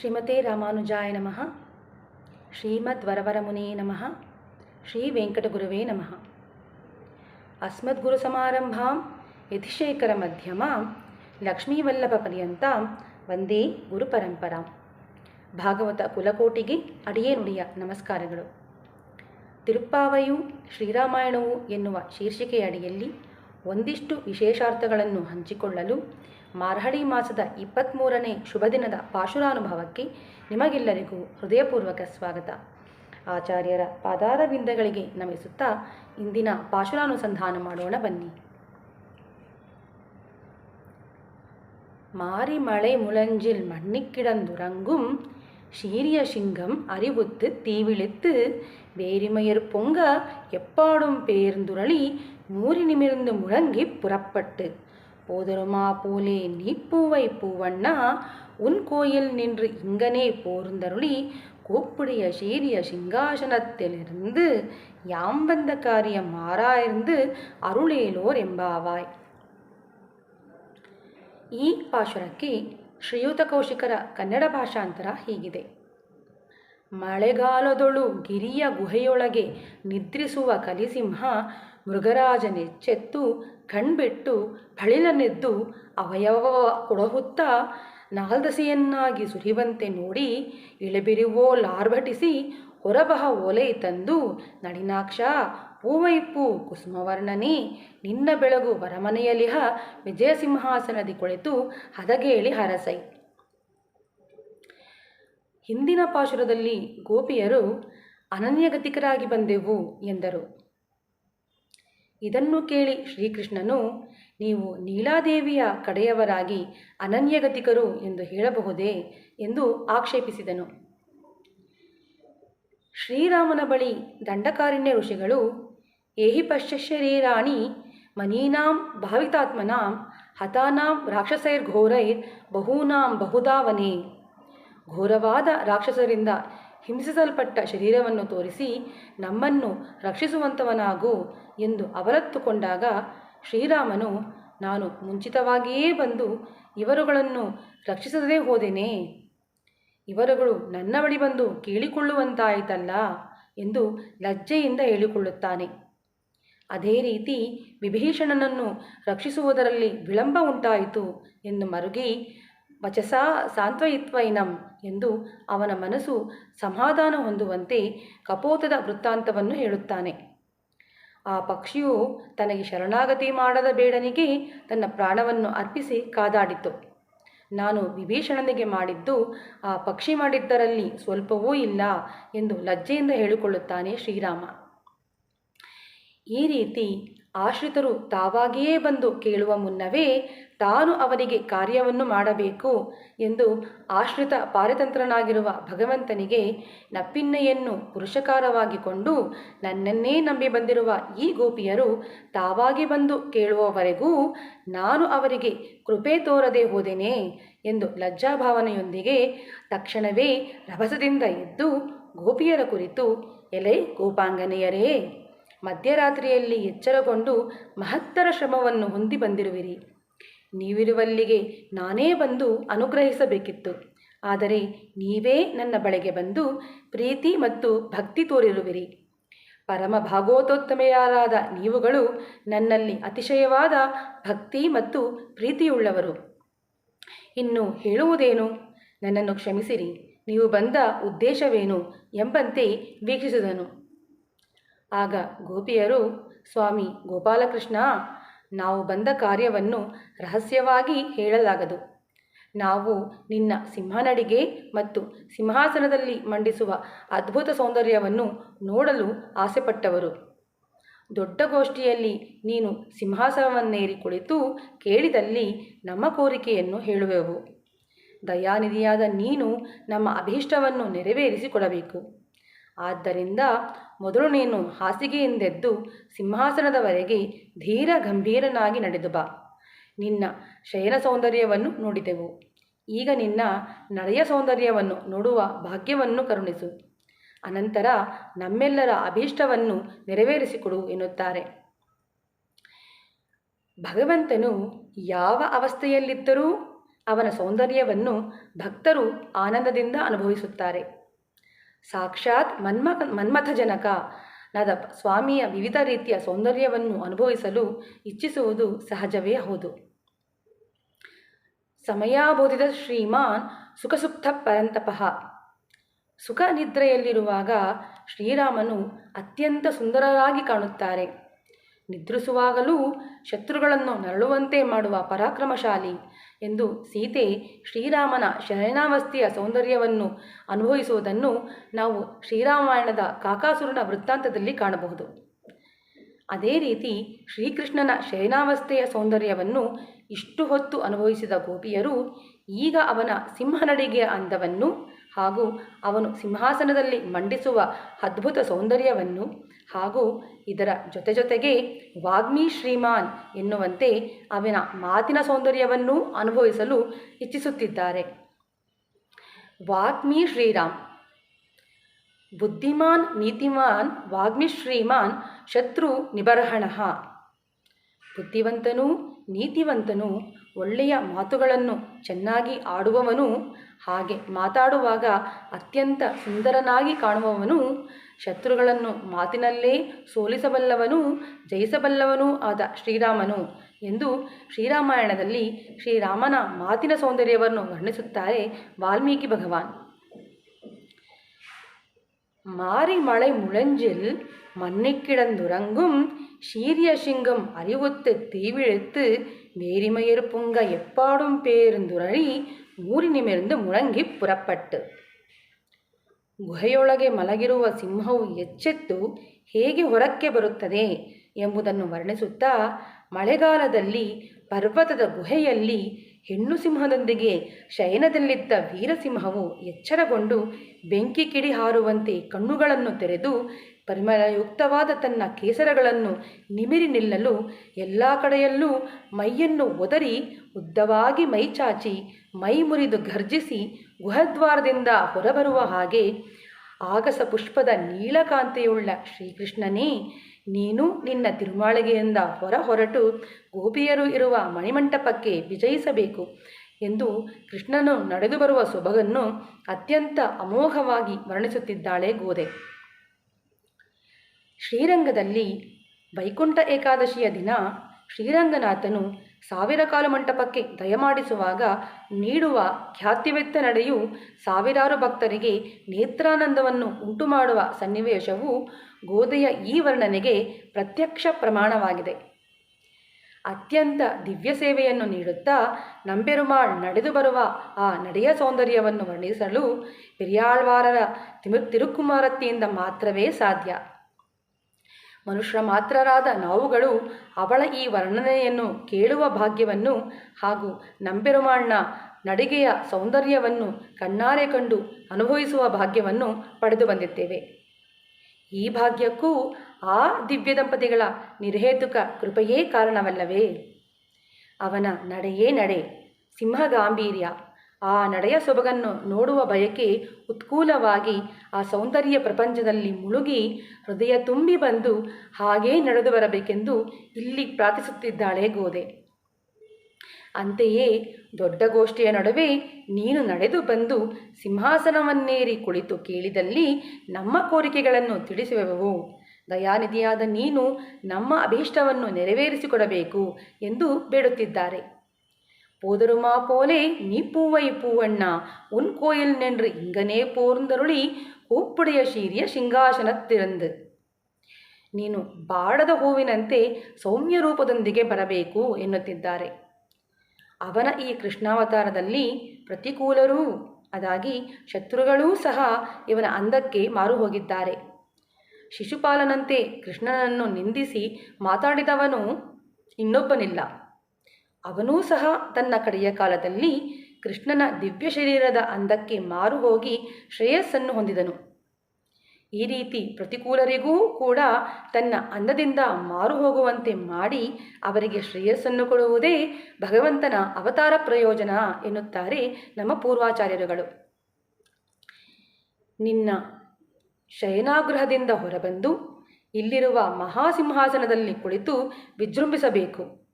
ಶ್ರೀಮತೆ ರಾಮಾನುಜಾಯ ನಮಃ. ಶ್ರೀಮದ್ವರವರಮುನೇ ನಮಃ. ಶ್ರೀ ವೆಂಕಟಗುರುವೇ ನಮಃ. ಅಸ್ಮದ್ಗುರುಸಮಾರಂಭಾಂ ಲಕ್ಷ್ಮೀವಲ್ಲಭ ಪರ್ಯಂತ ವಂದೇ ಗುರುಪರಂಪರಾಂ. ಭಾಗವತ ಕುಲಕೋಟಿಗೆ ಅಡಿಯೇ ನುಡಿಯ ನಮಸ್ಕಾರಗಳು. ತಿರುಪ್ಪಾವಯು ಶ್ರೀರಾಮಾಯಣವು ಎನ್ನುವ ಶೀರ್ಷಿಕೆಯ ಅಡಿಯಲ್ಲಿ ಒಂದಿಷ್ಟು ವಿಶೇಷಾರ್ಥಗಳನ್ನು ಹಂಚಿಕೊಳ್ಳಲು ಮಾರ್ಹಳಿ ಮಾಸದ ಇಪ್ಪತ್ತ್ಮೂರನೇ ಶುಭ ದಿನದ ಪಾಶುರಾನುಭವಕ್ಕೆ ನಿಮಗೆಲ್ಲರಿಗೂ ಹೃದಯಪೂರ್ವಕ ಸ್ವಾಗತ ಆಚಾರ್ಯರ ಪಾದಾರ ಬಿಂದಗಳಿಗೆ ನಮಿಸುತ್ತಾ ಇಂದಿನ ಪಾಶುರಾನುಸಂಧಾನ ಮಾಡೋಣ ಬನ್ನಿ மாறி மலை முழஞ்சில் மண்ணிக்கிடந்துறங்கும் சீரிய சிங்கம் அறிவுத்து தீவிழித்து வேரிமையர் பொங்க எப்பாடும் பேர்ந்துரளி மூறி நிமிர்ந்து முழங்கி புறப்பட்டு போதருமா போலே நீ பூவை பூவண்ணா உன் கோயில் நின்று இங்கனே போர்ந்தருளி கூப்பிடிய சீரிய சிங்காசனத்திலிருந்து யாம் வந்த காரியம் மாறாயிருந்து அருளேலோர் ಎಂಬಾವಾಯ್ ಈ ಪಾಶುರಕ್ಕೆ ಶ್ರೀಯುತ ಕೌಶಿಕರ ಕನ್ನಡ ಭಾಷಾಂತರ ಹೀಗಿದೆ ಮಳೆಗಾಲದೊಳು ಗಿರಿಯ ಗುಹೆಯೊಳಗೆ ನಿದ್ರಿಸುವ ಕಲಿಸಿಂಹ ಮೃಗರಾಜನೆಚ್ಚೆತ್ತು ಕಣ್ಬಿಟ್ಟು ಫಳಿಲನೆದ್ದು ಅವಯವ ಕೊಡಹುತ್ತಾ ನಾಲ್ದಸೆಯನ್ನಾಗಿ ಸುರಿವಂತೆ ನೋಡಿ ಇಳೆಬಿರಿವೋ ಲಾರ್ಭಟಿಸಿ ಹೊರಬಹ ಒಲೆ ತಂದು, ನಳಿನಾಕ್ಷ ಪೂವೈಪು ಕುಸುಮವರ್ಣನೆ, ನಿನ್ನ ಬೆಳಗು ವರಮನೆಯಲಿಹ ವಿಜಯಸಿಂಹಾಸನದಿ ಕುಳಿತು ಹದಗೇಳಿ ಹರಸೈ. ಹಿಂದಿನ ಪಾಶುರದಲ್ಲಿ ಗೋಪಿಯರು ಅನನ್ಯಗತಿಕರಾಗಿ ಬಂದೆವು ಎಂದರು. ಇದನ್ನು ಕೇಳಿ ಶ್ರೀಕೃಷ್ಣನು, ನೀವು ನೀಲಾದೇವಿಯ ಕಡೆಯವರಾಗಿ ಅನನ್ಯಗತಿಕರು ಎಂದು ಹೇಳಬಹುದೇ? ಎಂದು ಆಕ್ಷೇಪಿಸಿದನು. ಶ್ರೀರಾಮನ ಬಳಿ ದಂಡಕಾರಣ್ಯ ಋಷಿಗಳು, ಏಹಿ ಪಶ್ಯಶರೀರಾಣಿ ಮನೀನಾಂ ಭಾವಿತಾತ್ಮನಾಂ ಹತಾನಾಂ ರಾಕ್ಷಸೈರ್ ಘೋರೈರ್ ಬಹೂನಾಂ ಬಹುಧಾವನೆ ಘೋರವಾದ ರಾಕ್ಷಸರಿಂದ ಹಿಂಸಿಸಲ್ಪಟ್ಟ ಶರೀರವನ್ನು ತೋರಿಸಿ ನಮ್ಮನ್ನು ರಕ್ಷಿಸುವಂಥವನಾಗು ಎಂದು ಅವರತ್ತುಕೊಂಡಾಗ ಶ್ರೀರಾಮನು, ನಾನು ಮುಂಚಿತವಾಗಿಯೇ ಬಂದು ಇವರುಗಳನ್ನು ರಕ್ಷಿಸದೇ ಹೋದೆನೆ. ಇವರುಗಳು ನನ್ನ ಬಳಿ ಬಂದು ಕೇಳಿಕೊಳ್ಳುವಂತಾಯಿತಲ್ಲ ಎಂದು ಲಜ್ಜೆಯಿಂದ ಹೇಳಿಕೊಳ್ಳುತ್ತಾನೆ. ಅದೇ ರೀತಿ ವಿಭೀಷಣನನ್ನು ರಕ್ಷಿಸುವುದರಲ್ಲಿ ವಿಳಂಬ ಉಂಟಾಯಿತು ಎಂದು ಮರುಗಿ ವಚಸಾ ಸಾಂತ್ವಯಿತ್ವೈನಂ ಎಂದು ಅವನ ಮನಸ್ಸು ಸಮಾಧಾನ ಹೊಂದುವಂತೆ ಕಪೋತದ ವೃತ್ತಾಂತವನ್ನು ಹೇಳುತ್ತಾನೆ. ಆ ಪಕ್ಷಿಯು ತನಗೆ ಶರಣಾಗತಿ ಮಾಡದ ಬೇಡನಿಗೆ ತನ್ನ ಪ್ರಾಣವನ್ನು ಅರ್ಪಿಸಿ ಕಾದಾಡಿತು. ನಾನು ವಿಭೀಷಣನಿಗೆ ಮಾಡಿದ್ದು ಆ ಪಕ್ಷಿ ಮಾಡಿದ್ದರಲ್ಲಿ ಸ್ವಲ್ಪವೂ ಇಲ್ಲ ಎಂದು ಲಜ್ಜೆಯಿಂದ ಹೇಳಿಕೊಳ್ಳುತ್ತಾನೆ ಶ್ರೀರಾಮ. ಈ ರೀತಿ ಆಶ್ರಿತರು ತಾವಾಗಿಯೇ ಬಂದು ಕೇಳುವ ಮುನ್ನವೇ ತಾನು ಅವರಿಗೆ ಕಾರ್ಯವನ್ನು ಮಾಡಬೇಕು ಎಂದು ಆಶ್ರಿತ ಪಾರತಂತ್ರನಾಗಿರುವ ಭಗವಂತನಿಗೆ ನಪ್ಪಿನ್ನೆಯನ್ನು ಪುರುಷಕಾರವಾಗಿಕೊಂಡು ನನ್ನನ್ನೇ ನಂಬಿ ಬಂದಿರುವ ಈ ಗೋಪಿಯರು ತಾವಾಗಿ ಬಂದು ಕೇಳುವವರೆಗೂ ನಾನು ಅವರಿಗೆ ಕೃಪೆ ತೋರದೆ ಹೋದೆನೆ ಎಂದು ಲಜ್ಜಾಭಾವನೆಯೊಂದಿಗೆ ತಕ್ಷಣವೇ ರಭಸದಿಂದ ಎದ್ದು ಗೋಪಿಯರ ಕುರಿತು, ಎಲೆ ಗೋಪಾಂಗನೆಯರೇ, ಮಧ್ಯರಾತ್ರಿಯಲ್ಲಿ ಎಚ್ಚರಗೊಂಡು ಮಹತ್ತರ ಶ್ರಮವನ್ನು ಹೊಂದಿ ಬಂದಿರುವಿರಿ. ನೀವಿರುವಲ್ಲಿಗೆ ನಾನೇ ಬಂದು ಅನುಗ್ರಹಿಸಬೇಕಿತ್ತು. ಆದರೆ ನೀವೇ ನನ್ನ ಬಳಿಗೆ ಬಂದು ಪ್ರೀತಿ ಮತ್ತು ಭಕ್ತಿ ತೋರಿರುವಿರಿ. ಪರಮ ಭಾಗವತೋತ್ತಮೆಯರಾದ ನೀವುಗಳು ನನ್ನಲ್ಲಿ ಅತಿಶಯವಾದ ಭಕ್ತಿ ಮತ್ತು ಪ್ರೀತಿಯುಳ್ಳವರು. ಇನ್ನು ಹೇಳುವುದೇನು? ನನ್ನನ್ನು ಕ್ಷಮಿಸಿರಿ. ನೀವು ಬಂದ ಉದ್ದೇಶವೇನು ಎಂಬಂತೆ ವೀಕ್ಷಿಸಿದನು. ಆಗ ಗೋಪಿಯರು, ಸ್ವಾಮಿ, ಗೋಪಾಲಕೃಷ್ಣ ನಾವು ಬಂದ ಕಾರ್ಯವನ್ನು ರಹಸ್ಯವಾಗಿ ಹೇಳಲಾಗದು. ನಾವು ನಿನ್ನ ಸಿಂಹನಡಿಗೆ ಮತ್ತು ಸಿಂಹಾಸನದಲ್ಲಿ ಮಂಡಿಸುವ ಅದ್ಭುತ ಸೌಂದರ್ಯವನ್ನು ನೋಡಲು ಆಸೆಪಟ್ಟವರು. ದೊಡ್ಡ ಗೋಷ್ಠಿಯಲ್ಲಿ ನೀನು ಸಿಂಹಾಸನವನ್ನೇರಿ ಕುಳಿತು ಕೇಳಿದಲ್ಲಿ ನಮ್ಮ ಕೋರಿಕೆಯನ್ನು ಹೇಳುವೆವು. ದಯಾನಿಧಿಯಾದ ನೀನು ನಮ್ಮ ಅಭೀಷ್ಟವನ್ನು ನೆರವೇರಿಸಿಕೊಡಬೇಕು. ಆದ್ದರಿಂದ ಮೊದಲು ನೀನು ಹಾಸಿಗೆಯಿಂದೆದ್ದು ಸಿಂಹಾಸನದವರೆಗೆ ಧೀರ ಗಂಭೀರನಾಗಿ ನಡೆದು ಬಾ. ನಿನ್ನ ಶಯನ ಸೌಂದರ್ಯವನ್ನು ನೋಡಿದೆವು. ಈಗ ನಿನ್ನ ನಡೆಯ ಸೌಂದರ್ಯವನ್ನು ನೋಡುವ ಭಾಗ್ಯವನ್ನು ಕರುಣಿಸು. ಅನಂತರ ನಮ್ಮೆಲ್ಲರ ಅಭೀಷ್ಟವನ್ನು ನೆರವೇರಿಸಿಕೊಡು ಎನ್ನುತ್ತಾರೆ. ಭಗವಂತನು ಯಾವ ಅವಸ್ಥೆಯಲ್ಲಿದ್ದರೂ ಅವನ ಸೌಂದರ್ಯವನ್ನು ಭಕ್ತರು ಆನಂದದಿಂದ ಅನುಭವಿಸುತ್ತಾರೆ. ಸಾಕ್ಷಾತ್ ಮನ್ಮ ಮನ್ಮಥಜನಕ. ನಾದ ಸ್ವಾಮಿಯ ವಿವಿಧ ರೀತಿಯ ಸೌಂದರ್ಯವನ್ನು ಅನುಭವಿಸಲು ಇಚ್ಛಿಸುವುದು ಸಹಜವೇ ಹೌದು. ಸಮಯಾಬೋಧಿತ ಶ್ರೀಮಾನ್ ಸುಖಸುಪ್ತ ಪರಂತಪಃ. ಸುಖ ನಿದ್ರೆಯಲ್ಲಿರುವಾಗ ಶ್ರೀರಾಮನು ಅತ್ಯಂತ ಸುಂದರರಾಗಿ ಕಾಣುತ್ತಾರೆ. ನಿದ್ರಿಸುವಾಗಲೂ ಶತ್ರುಗಳನ್ನು ನರಳುವಂತೆ ಮಾಡುವ ಪರಾಕ್ರಮಶಾಲಿ ಎಂದು ಸೀತೆ ಶ್ರೀರಾಮನ ಶಯನಾವಸ್ಥೆಯ ಸೌಂದರ್ಯವನ್ನು ಅನುಭವಿಸುವುದನ್ನು ನಾವು ಶ್ರೀರಾಮಾಯಣದ ಕಾಕಾಸುರನ ವೃತ್ತಾಂತದಲ್ಲಿ ಕಾಣಬಹುದು. ಅದೇ ರೀತಿ ಶ್ರೀಕೃಷ್ಣನ ಶಯನಾವಸ್ಥೆಯ ಸೌಂದರ್ಯವನ್ನು ಇಷ್ಟು ಹೊತ್ತು ಅನುಭವಿಸಿದ ಗೋಪಿಯರು ಈಗ ಅವನ ಸಿಂಹನಡಿಗೆಯ ಅಂದವನ್ನು ಹಾಗೂ ಅವನು ಸಿಂಹಾಸನದಲ್ಲಿ ಮಂಡಿಸುವ ಅದ್ಭುತ ಸೌಂದರ್ಯವನ್ನು ಹಾಗೂ ಇದರ ಜೊತೆ ಜೊತೆಗೆ ವಾಗ್ಮಿ ಶ್ರೀಮಾನ್ ಎನ್ನುವಂತೆ ಅವನ ಮಾತಿನ ಸೌಂದರ್ಯವನ್ನು ಅನುಭವಿಸಲು ಇಚ್ಛಿಸುತ್ತಿದ್ದಾರೆ. ವಾಗ್ಮಿ ಶ್ರೀರಾಮ್, ಬುದ್ಧಿಮಾನ್, ನೀತಿಮಾನ್, ವಾಗ್ಮಿ ಶ್ರೀಮಾನ್, ಶತ್ರು ನಿಬರ್ಹಣ. ಬುದ್ಧಿವಂತನೂ, ನೀತಿವಂತನು ಒಳ್ಳೆಯ ಮಾತುಗಳನ್ನು ಚೆನ್ನಾಗಿ ಆಡುವವನು, ಹಾಗೆ ಮಾತಾಡುವಾಗ ಅತ್ಯಂತ ಸುಂದರನಾಗಿ ಕಾಣುವವನು ಶತ್ರುಗಳನ್ನು ಮಾತಿನಲ್ಲೇ ಸೋಲಿಸಬಲ್ಲವನೂ ಜಯಿಸಬಲ್ಲವನೂ ಆದ ಶ್ರೀರಾಮನು ಎಂದು ಶ್ರೀರಾಮಾಯಣದಲ್ಲಿ ಶ್ರೀರಾಮನ ಮಾತಿನ ಸೌಂದರ್ಯವನ್ನು ವರ್ಣಿಸುತ್ತಾರೆ ವಾಲ್ಮೀಕಿ ಭಗವಾನ್ ಮಾರಿ ಮಳೆ முழஞ்சில் மன்னிக்கிடந்துறங்கும் சீரிய ಶಿಂಗಂ அறிவுத்து தீவிழித்து வேரிமையறு ಪುಂಗ எப்பாடும் ಪೇರುಂದುರಳಿ ஊரினிமிருந்து ಮುಳಂಗಿ ಪುರಪಟ್ಟು ಗುಹೆಯೊಳಗೆ ಮಲಗಿರುವ ಸಿಂಹವು ಎಚ್ಚೆತ್ತು ಹೇಗೆ ಹೊರಕ್ಕೆ ಬರುತ್ತದೆ ಎಂಬುದನ್ನು ವರ್ಣಿಸುತ್ತಾ ಮಳೆಗಾಲದಲ್ಲಿ ಪರ್ವತದ ಗುಹೆಯಲ್ಲಿ ಹೆಣ್ಣು ಸಿಂಹದೊಂದಿಗೆ ಶಯನದಲ್ಲಿದ್ದ ವೀರಸಿಂಹವು ಎಚ್ಚರಗೊಂಡು ಬೆಂಕಿ ಕಿಡಿ ಹಾರುವಂತೆ ಕಣ್ಣುಗಳನ್ನು ತೆರೆದು ಪರಿಮಳಯುಕ್ತವಾದ ತನ್ನ ಕೇಸರಗಳನ್ನು ನಿಮಿರಿ ನಿಲ್ಲಲು ಎಲ್ಲ ಕಡೆಯಲ್ಲೂ ಮೈಯನ್ನು ಒದರಿ ಉದ್ದವಾಗಿ ಮೈಚಾಚಿ ಮೈ ಮುರಿದು ಗರ್ಜಿಸಿ ಗುಹದ್ವಾರದಿಂದ ಹೊರಬರುವ ಹಾಗೆ ಆಗಸ ಪುಷ್ಪದ ನೀಲಕಾಂತಿಯುಳ್ಳ ಶ್ರೀಕೃಷ್ಣನೇ, ನೀನು ನಿನ್ನ ತಿರುಮಾಳಿಗೆಯಿಂದ ಹೊರ ಹೊರಟು ಗೋಪಿಯರು ಇರುವ ಮಣಿಮಂಟಪಕ್ಕೆ ವಿಜಯಿಸಬೇಕು ಎಂದು ಕೃಷ್ಣನು ನಡೆದು ಬರುವ ಸೊಬಗನ್ನು ಅತ್ಯಂತ ಅಮೋಘವಾಗಿ ವರ್ಣಿಸುತ್ತಿದ್ದಾಳೆ ಗೋದೆ. ಶ್ರೀರಂಗದಲ್ಲಿ ವೈಕುಂಠ ಏಕಾದಶಿಯ ದಿನ ಶ್ರೀರಂಗನಾಥನು ಸಾವಿರ ಕಾಲು ಮಂಟಪಕ್ಕೆ ದಯಮಾಡಿಸುವಾಗ ನೀಡುವ ಖ್ಯಾತಿವೆತ್ತ ನಡೆಯು ಸಾವಿರಾರು ಭಕ್ತರಿಗೆ ನೇತ್ರಾನಂದವನ್ನು ಉಂಟುಮಾಡುವ ಸನ್ನಿವೇಶವು ಗೋದೆಯ ಈ ವರ್ಣನೆಗೆ ಪ್ರತ್ಯಕ್ಷ ಪ್ರಮಾಣವಾಗಿದೆ. ಅತ್ಯಂತ ದಿವ್ಯ ಸೇವೆಯನ್ನು ನೀಡುತ್ತಾ ನಂಬೆರುಮಾಳ್ ನಡೆದು ಬರುವ ಆ ನಡೆಯ ಸೌಂದರ್ಯವನ್ನು ವರ್ಣಿಸಲು, ಪಿರಿಯಾಳ್ವಾರರ ತಿರು ತಿರುಕುಮಾರತಿಯಿಂದ ಮಾತ್ರವೇ ಸಾಧ್ಯ. ಮನುಷ್ಯ ಮಾತ್ರರಾದ ನಾವುಗಳು ಅವಳ ಈ ವರ್ಣನೆಯನ್ನು ಕೇಳುವ ಭಾಗ್ಯವನ್ನು ಹಾಗೂ ನಂಬೆರುಮಾಳ್ನ ನಡಿಗೆಯ ಸೌಂದರ್ಯವನ್ನು ಕಣ್ಣಾರೆ ಕಂಡು ಅನುಭವಿಸುವ ಭಾಗ್ಯವನ್ನು ಪಡೆದು ಬಂದಿದ್ದೇವೆ. ಈ ಭಾಗ್ಯಕ್ಕೂ ಆ ದಿವ್ಯ ದಂಪತಿಗಳ ನಿರ್ಹೇತುಕ ಕೃಪೆಯೇ ಕಾರಣವಲ್ಲವೇ? ಅವನ ನಡೆಯೇ ನಡೆ, ಸಿಂಹಗಾಂಭೀರ್ಯ. ಆ ನಡೆಯ ಸೊಬಗನ್ನು ನೋಡುವ ಬಯಕೆ ಉತ್ಕೂಲವಾಗಿ ಆ ಸೌಂದರ್ಯ ಪ್ರಪಂಚದಲ್ಲಿ ಮುಳುಗಿ ಹೃದಯ ತುಂಬಿ ಬಂದು ಹಾಗೇ ನಡೆದು ಬರಬೇಕೆಂದು ಇಲ್ಲಿ ಪ್ರಾರ್ಥಿಸುತ್ತಿದ್ದಾಳೆ ಗೋದೆ. ಅಂತೆಯೇ ದೊಡ್ಡ ಗೋಷ್ಠಿಯ ನಡುವೆ ನೀನು ನಡೆದು ಬಂದು ಸಿಂಹಾಸನವನ್ನೇರಿ ಕುಳಿತು ಕೇಳಿದಲ್ಲಿ ನಮ್ಮ ಕೋರಿಕೆಗಳನ್ನು ತಿಳಿಸುವೆವು. ದಯಾನಿಧಿಯಾದ ನೀನು ನಮ್ಮ ಅಭೀಷ್ಟವನ್ನು ನೆರವೇರಿಸಿಕೊಡಬೇಕು ಎಂದು ಬೇಡುತ್ತಿದ್ದಾರೆ. போதருமா போலே நீ பூவை பூவண்ணா உன் கோயில் நின்று இங்கனே போர்ந்தருளி ಕೂಪ್ಪುಡೆಯ ಶೀರಿಯ ಸಿಂಹಾಸನತ್ತಿರಂದು ನೀನು ಬಾಡದ ಹೂವಿನಂತೆ ಸೌಮ್ಯ ರೂಪದೊಂದಿಗೆ ಬರಬೇಕು ಎನ್ನುತ್ತಿದ್ದಾರೆ ಅವನ ಈ ಕೃಷ್ಣಾವತಾರದಲ್ಲಿ ಪ್ರತಿಕೂಲರೂ ಅದಾಗಿ ಶತ್ರುಗಳೂ ಸಹ ಇವನ ಅಂದಕ್ಕೆ ಮಾರು ಹೋಗಿದ್ದಾರೆ ಶಿಶುಪಾಲನಂತೆ ಕೃಷ್ಣನನ್ನು ನಿಂದಿಸಿ ಮಾತಾಡಿದವನು ಇನ್ನೊಬ್ಬನಿಲ್ಲ ಅವನೂ ಸಹ ತನ್ನ ಕಡೆಯ ಕಾಲದಲ್ಲಿ ಕೃಷ್ಣನ ದಿವ್ಯ ಶರೀರದ ಅಂದಕ್ಕೆ ಮಾರು ಹೋಗಿ ಶ್ರೇಯಸ್ಸನ್ನು ಹೊಂದಿದನು. ಈ ರೀತಿ ಪ್ರತಿಕೂಲರಿಗೂ ಕೂಡ ತನ್ನ ಅಂದದಿಂದ ಮಾರು ಹೋಗುವಂತೆ ಮಾಡಿ ಅವರಿಗೆ ಶ್ರೇಯಸ್ಸನ್ನು ಕೊಡುವುದೇ ಭಗವಂತನ ಅವತಾರ ಪ್ರಯೋಜನ ಎನ್ನುತ್ತಾರೆ ನಮ್ಮ ಪೂರ್ವಾಚಾರ್ಯರುಗಳು. ನಿನ್ನ ಶಯನಾಗೃಹದಿಂದ ಹೊರಬಂದು ಇಲ್ಲಿರುವ ಮಹಾಸಿಂಹಾಸನದಲ್ಲಿ ಕುಳಿತು ವಿಜೃಂಭಿಸಬೇಕು.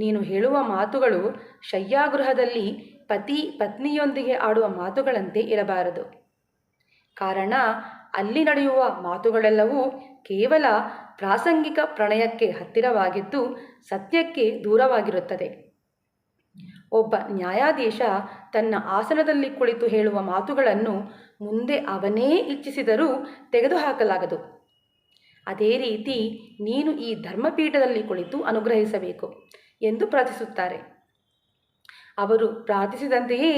ನೀನು ಹೇಳುವ ಮಾತುಗಳು ಶಯ್ಯಾಗೃಹದಲ್ಲಿ ಪತಿ ಪತ್ನಿಯೊಂದಿಗೆ ಆಡುವ ಮಾತುಗಳಂತೆ ಇರಬಾರದು. ಕಾರಣ, ಅಲ್ಲಿ ನಡೆಯುವ ಮಾತುಗಳೆಲ್ಲವೂ ಕೇವಲ ಪ್ರಾಸಂಗಿಕ ಪ್ರಣಯಕ್ಕೆ ಹತ್ತಿರವಾಗಿದ್ದು ಸತ್ಯಕ್ಕೆ ದೂರವಾಗಿರುತ್ತದೆ. ಒಬ್ಬ ನ್ಯಾಯಾಧೀಶ ತನ್ನ ಆಸನದಲ್ಲಿ ಕುಳಿತು ಹೇಳುವ ಮಾತುಗಳನ್ನು ಮುಂದೆ ಅವನೇ ಇಚ್ಛಿಸಿದರೂ ತೆಗೆದುಹಾಕಲಾಗದು. ಅದೇ ರೀತಿ ನೀನು ಈ ಧರ್ಮಪೀಠದಲ್ಲಿ ಕುಳಿತು ಅನುಗ್ರಹಿಸಬೇಕು. ಎಂದು ಪ್ರಾರ್ಥಿಸುತ್ತಾರೆ. ಅವರು ಪ್ರಾರ್ಥಿಸಿದಂತೆಯೇ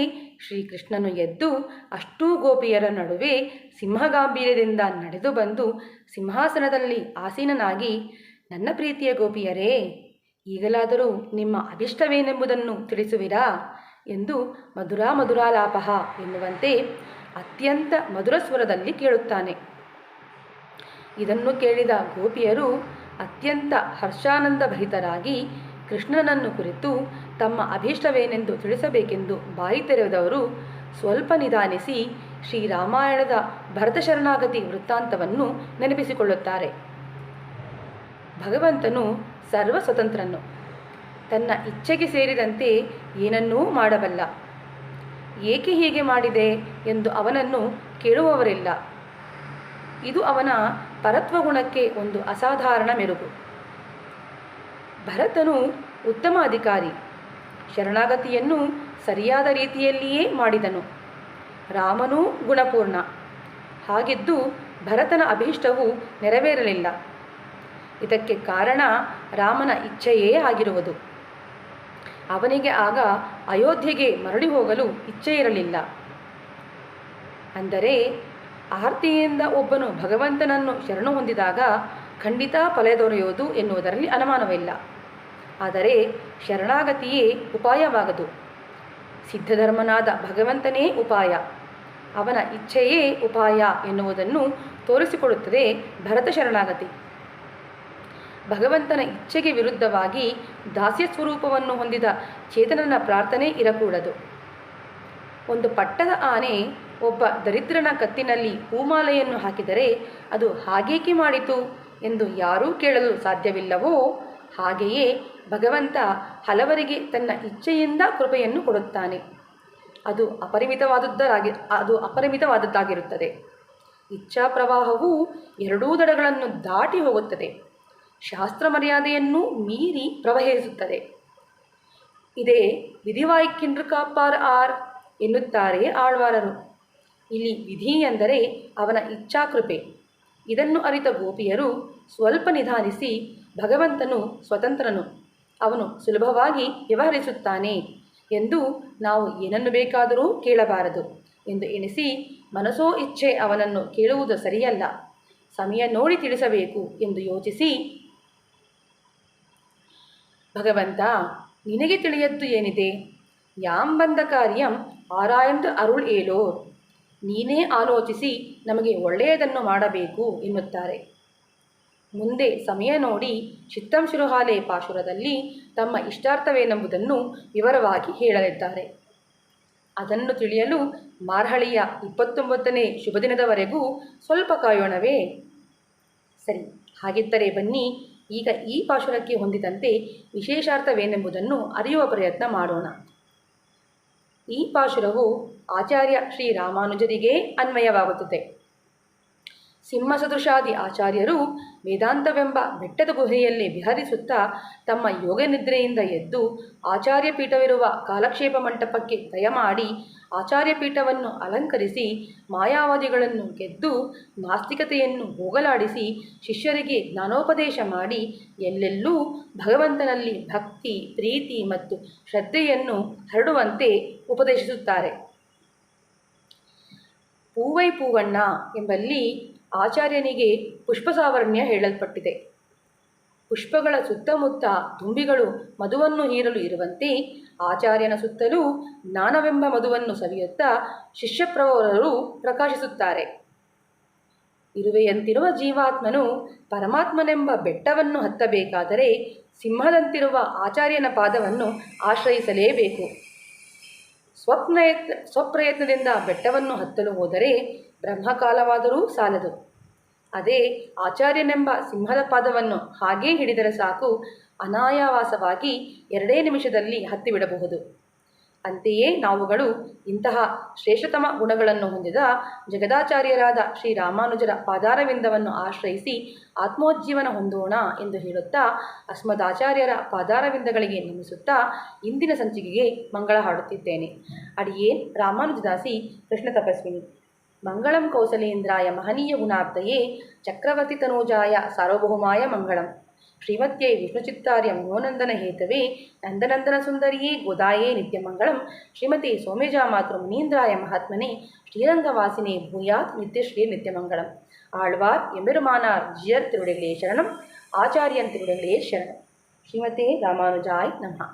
ಶ್ರೀಕೃಷ್ಣನು ಎದ್ದು ಅಷ್ಟೂ ಗೋಪಿಯರ ನಡುವೆ ಸಿಂಹಗಾಂಭೀರ್ಯದಿಂದ ನಡೆದು ಬಂದು ಸಿಂಹಾಸನದಲ್ಲಿ ಆಸೀನನಾಗಿ, ನನ್ನ ಪ್ರೀತಿಯ ಗೋಪಿಯರೇ, ಈಗಲಾದರೂ ನಿಮ್ಮ ಅಭಿಷ್ಟವೇನೆಂಬುದನ್ನು ತಿಳಿಸುವಿರಾ ಎಂದು ಮಧುರಾ ಮಧುರಾಲಾಪಹ ಎನ್ನುವಂತೆ ಅತ್ಯಂತ ಮಧುರ ಸ್ವರದಲ್ಲಿ ಕೇಳುತ್ತಾನೆ. ಇದನ್ನು ಕೇಳಿದ ಗೋಪಿಯರು ಅತ್ಯಂತ ಹರ್ಷಾನಂದಭರಿತರಾಗಿ ಕೃಷ್ಣನನ್ನು ಕುರಿತು ತಮ್ಮ ಅಭೀಷ್ಟವೇನೆಂದು ತಿಳಿಸಬೇಕೆಂದು ಬಾಯಿ ತೆರೆದವರು ಸ್ವಲ್ಪ ನಿಧಾನಿಸಿ ಶ್ರೀರಾಮಾಯಣದ ಭರತ ಶರಣಾಗತಿ ವೃತ್ತಾಂತವನ್ನು ನೆನಪಿಸಿಕೊಳ್ಳುತ್ತಾರೆ. ಭಗವಂತನು ಸರ್ವ ಸ್ವತಂತ್ರನು ತನ್ನ ಇಚ್ಛೆಗೆ ಸೇರಿದಂತೆ ಏನನ್ನೂ ಮಾಡಬಲ್ಲ. ಏಕೆ ಹೀಗೆ ಮಾಡಿದೆ ಎಂದು ಅವನನ್ನು ಕೇಳುವವರಿಲ್ಲ. ಇದು ಅವನ ಪರತ್ವ ಗುಣಕ್ಕೆ ಒಂದು ಅಸಾಧಾರಣ ಮೆರುಗು. ಭರತನು ಉತ್ತಮ ಅಧಿಕಾರಿ. ಶರಣಾಗತಿಯನ್ನು ಸರಿಯಾದ ರೀತಿಯಲ್ಲಿಯೇ ಮಾಡಿದನು. ರಾಮನೂ ಗುಣಪೂರ್ಣ. ಹಾಗಿದ್ದು ಭರತನ ಅಭೀಷ್ಟವು ನೆರವೇರಲಿಲ್ಲ. ಇದಕ್ಕೆ ಕಾರಣ ರಾಮನ ಇಚ್ಛೆಯೇ ಆಗಿರುವುದು. ಅವನಿಗೆ ಆಗ ಅಯೋಧ್ಯೆಗೆ ಮರಳಿ ಹೋಗಲು ಇಚ್ಛೆ ಇರಲಿಲ್ಲ. ಅಂದರೆ ಆರ್ತಿಯಿಂದ ಒಬ್ಬನು ಭಗವಂತನನ್ನು ಶರಣು ಹೊಂದಿದಾಗ ಖಂಡಿತ ಫಲ ದೊರೆಯುವುದು ಎನ್ನುವುದರಲ್ಲಿ ಅನುಮಾನವಿಲ್ಲ. ಆದರೆ ಶರಣಾಗತಿಯೇ ಉಪಾಯವಾಗದು. ಸಿದ್ಧಧರ್ಮನಾದ ಭಗವಂತನೇ ಉಪಾಯ. ಅವನ ಇಚ್ಛೆಯೇ ಉಪಾಯ ಎನ್ನುವುದನ್ನು ತೋರಿಸಿಕೊಡುತ್ತದೆ ಭರತ ಶರಣಾಗತಿ. ಭಗವಂತನ ಇಚ್ಛೆಗೆ ವಿರುದ್ಧವಾಗಿ ದಾಸ್ಯ ಸ್ವರೂಪವನ್ನು ಹೊಂದಿದ ಚೇತನನ ಪ್ರಾರ್ಥನೆ ಇರಕೂಡದು. ಒಂದು ಪಟ್ಟದ ಆನೆ ಒಬ್ಬ ದರಿದ್ರನ ಕತ್ತಿನಲ್ಲಿ ಹೂಮಾಲೆಯನ್ನು ಹಾಕಿದರೆ ಅದು ಹಾಗೇಕೆ ಮಾಡಿತು ಎಂದು ಯಾರೂ ಕೇಳಲು ಸಾಧ್ಯವಿಲ್ಲವೋ ಹಾಗೆಯೇ ಭಗವಂತ ಹಲವರಿಗೆ ತನ್ನ ಇಚ್ಛೆಯಿಂದ ಕೃಪೆಯನ್ನು ಕೊಡುತ್ತಾನೆ. ಅದು ಅಪರಿಮಿತವಾದದ್ದಾಗಿ ಅದು ಅಪರಿಮಿತವಾದದ್ದಾಗಿರುತ್ತದೆ. ಇಚ್ಛಾ ಪ್ರವಾಹವು ಎರಡೂ ದಡಗಳನ್ನು ದಾಟಿ ಹೋಗುತ್ತದೆ. ಶಾಸ್ತ್ರ ಮರ್ಯಾದೆಯನ್ನು ಮೀರಿ ಪ್ರವಹಿಸುತ್ತದೆ. ಇದೇ ವಿಧಿವಾಯ್ಕಿಂಡ್ರ ಕಾಪಾರ್ ಆರ್ ಎನ್ನುತ್ತಾರೆ ಆಳ್ವಾರರು. ಇಲ್ಲಿ ವಿಧಿ ಎಂದರೆ ಅವನ ಇಚ್ಛಾಕೃಪೆ. ಇದನ್ನು ಅರಿತ ಗೋಪಿಯರು ಸ್ವಲ್ಪ ನಿಧಾನಿಸಿ ಭಗವಂತನು ಸ್ವತಂತ್ರನು. ಅವನು ಸುಲಭವಾಗಿ ವ್ಯವಹರಿಸುತ್ತಾನೆ ಎಂದು ನಾವು ಏನನ್ನು ಬೇಕಾದರೂ ಕೇಳಬಾರದು ಎಂದು ಎಣಿಸಿ ಮನಸೋ ಇಚ್ಛೆ ಅವನನ್ನು ಕೇಳುವುದು ಸರಿಯಲ್ಲ. ಸಮಯ ನೋಡಿ ತಿಳಿಸಬೇಕು ಎಂದು ಯೋಚಿಸಿ, ಭಗವಂತ, ನಿನಗೆ ತಿಳಿಯದ್ದು ಏನಿದೆ? ಯಾಂ ಬಂದ ಕಾರ್ಯಂ ಆರಾಯಂದು ಅರುಳ್ ಏಲೋ ನೀನೇ ಆಲೋಚಿಸಿ ನಮಗೆ ಒಳ್ಳೆಯದನ್ನು ಮಾಡಬೇಕು ಎನ್ನುತ್ತಾರೆ. ಮುಂದೆ ಸಮಯ ನೋಡಿ ಚಿತ್ತಂ ಶಿರುಹಾಲೆ ಪಾಶುರದಲ್ಲಿ ತಮ್ಮ ಇಷ್ಟಾರ್ಥವೇನೆಂಬುದನ್ನು ವಿವರವಾಗಿ ಹೇಳಲಿದ್ದಾರೆ. ಅದನ್ನು ತಿಳಿಯಲು ಮಾರ್ಹಳಿಯ ಇಪ್ಪತ್ತೊಂಬತ್ತನೇ ಶುಭ ದಿನದವರೆಗೂ ಸ್ವಲ್ಪ ಕಾಯೋಣವೇ. ಸರಿ, ಹಾಗಿದ್ದರೆ ಬನ್ನಿ, ಈಗ ಈ ಪಾಶುರಕ್ಕೆ ಹೊಂದಿದಂತೆ ವಿಶೇಷಾರ್ಥವೇನೆಂಬುದನ್ನು ಅರಿಯುವ ಪ್ರಯತ್ನ ಮಾಡೋಣ. ಈ ಪಾಶುರವು ಆಚಾರ್ಯ ಶ್ರೀ ರಾಮಾನುಜರಿಗೆ ಅನ್ವಯವಾಗುತ್ತದೆ. ಸಿಂಹಸದೃಶಾದಿ ಆಚಾರ್ಯರು ವೇದಾಂತವೆಂಬ ಬೆಟ್ಟದ ಗುಹೆಯಲ್ಲಿ ವಿಹರಿಸುತ್ತಾ ತಮ್ಮ ಯೋಗ ನಿದ್ರೆಯಿಂದ ಎದ್ದು ಆಚಾರ್ಯ ಪೀಠವಿರುವ ಕಾಲಕ್ಷೇಪ ಮಂಟಪಕ್ಕೆ ದಯಮಾಡಿ ಆಚಾರ್ಯ ಪೀಠವನ್ನು ಅಲಂಕರಿಸಿ ಮಾಯಾವಾದಿಗಳನ್ನು ಗೆದ್ದು ನಾಸ್ತಿಕತೆಯನ್ನು ಹೋಗಲಾಡಿಸಿ ಶಿಷ್ಯರಿಗೆ ಜ್ಞಾನೋಪದೇಶ ಮಾಡಿ ಎಲ್ಲೆಲ್ಲೂ ಭಗವಂತನಲ್ಲಿ ಭಕ್ತಿ, ಪ್ರೀತಿ ಮತ್ತು ಶ್ರದ್ಧೆಯನ್ನು ಹರಡುವಂತೆ ಉಪದೇಶಿಸುತ್ತಾರೆ. ಪೂವೈ ಪೂವಣ್ಣ ಎಂಬಲ್ಲಿ ಆಚಾರ್ಯನಿಗೆ ಪುಷ್ಪಸಾವರ್ಣ್ಯ ಹೇಳಲ್ಪಟ್ಟಿದೆ. ಪುಷ್ಪಗಳ ಸುತ್ತಮುತ್ತ ದುಂಬಿಗಳು ಮಧುವನ್ನು ಹೀರಲು ಇರುವಂತೆ ಆಚಾರ್ಯನ ಸುತ್ತಲೂ ಜ್ಞಾನವೆಂಬ ಮಧುವನ್ನು ಸವಿಯುತ್ತಾ ಶಿಷ್ಯಪ್ರವರರು ಪ್ರಕಾಶಿಸುತ್ತಾರೆ. ಇರುವೆಯಂತಿರುವ ಜೀವಾತ್ಮನು ಪರಮಾತ್ಮನೆಂಬ ಬೆಟ್ಟವನ್ನು ಹತ್ತಬೇಕಾದರೆ ಸಿಂಹದಂತಿರುವ ಆಚಾರ್ಯನ ಪಾದವನ್ನು ಆಶ್ರಯಿಸಲೇಬೇಕು. ಸ್ವಪ್ನಯತ್ನ ಸ್ವಪ್ರಯತ್ನದಿಂದ ಬೆಟ್ಟವನ್ನು ಹತ್ತಲು ಹೋದರೆ ಬ್ರಹ್ಮಕಾಲವಾದರೂ ಸಾಲದು. ಅದೇ ಆಚಾರ್ಯನೆಂಬ ಸಿಂಹದ ಪಾದವನ್ನು ಹಾಗೇ ಹಿಡಿದರೆ ಸಾಕು ಅನಾಯಾವಾಸವಾಗಿ ಎರಡೇ ನಿಮಿಷದಲ್ಲಿ ಹತ್ತಿಬಿಡಬಹುದು. ಅಂತೆಯೇ ನಾವುಗಳು ಇಂತಹ ಶ್ರೇಷ್ಠತಮ ಗುಣಗಳನ್ನು ಹೊಂದಿದ ಜಗದಾಚಾರ್ಯರಾದ ಶ್ರೀ ರಾಮಾನುಜರ ಪಾದಾರವಿಂದವನ್ನು ಆಶ್ರಯಿಸಿ ಆತ್ಮೋಜ್ಜೀವನ ಹೊಂದೋಣ ಎಂದು ಹೇಳುತ್ತಾ ಅಸ್ಮದಾಚಾರ್ಯರ ಪಾದಾರವಿಂದಗಳಿಗೆ ನಮಿಸುತ್ತಾ ಇಂದಿನ ಸಂಚಿಕೆಗೆ ಮಂಗಳ ಹಾಡುತ್ತಿದ್ದೇನೆ. ಅಡಿಯೇನ್ ರಾಮಾನುಜದಾಸಿ ಕೃಷ್ಣ ತಪಸ್ವಿನಿ. ಮಂಗಳಂ ಕೌಸಲೇಂದ್ರಾಯ ಮಹನೀಯ ಗುಣಾಬ್ದಯೇ ಚಕ್ರವರ್ತಿ ತನೋಜಾಯ ಸಾರ್ವಭೌಮಾಯ ಮಂಗಳಂ. ஸ்ரீமத்யை விஷ்ணுச்சித்தாரியம் கோநந்தன ஹேத்தவே நந்தநந்தன சுந்தரியே கோதாயே நித்தியமங்கலம் ஸ்ரீமதி சோமேஜா மாத்ரு முனீந்திராய மகாத்மனே ஸ்ரீரங்கவாசினே பூயாத் நித்யஸ்ரீ நித்தியமங்கலம் ஆழ்வார் எம்பெருமானார் ஜியர் திருடங்களே சரணம். ஆச்சாரியன் திருடங்களே சரணம். ஸ்ரீமதே ராமானுஜாய் நமஹா.